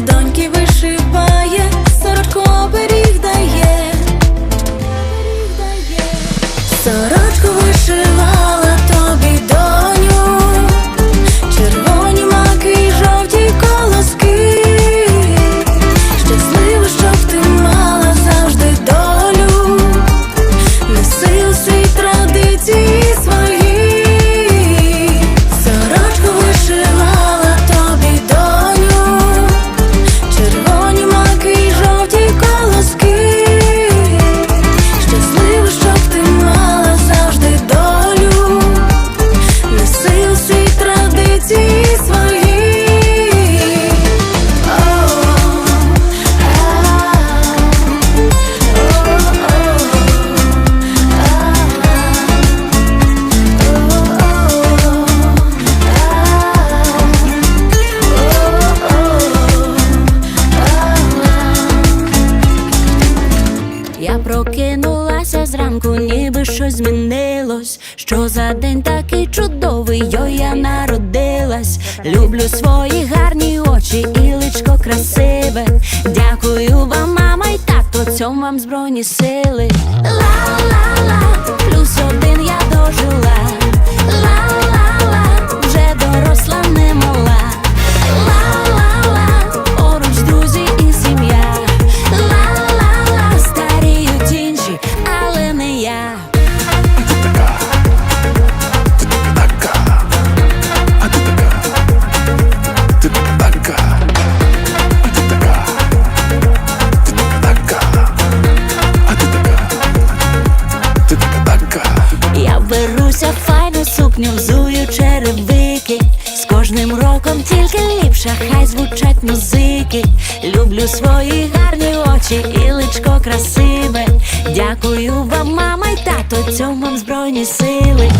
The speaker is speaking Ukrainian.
доньки Я прокинулася зранку, ніби щось змінилось. Що за день такий чудовий, йо я народилась. Люблю свої гарні очі, і личко красиве. Дякую вам, мама, і тато, цьому вам збройні сили. Взую черевики. З кожним роком тільки ліпше, хай звучать музики. Люблю свої гарні очі і личко красиве. Дякую вам, мама й тато, цьому вам збройні сили.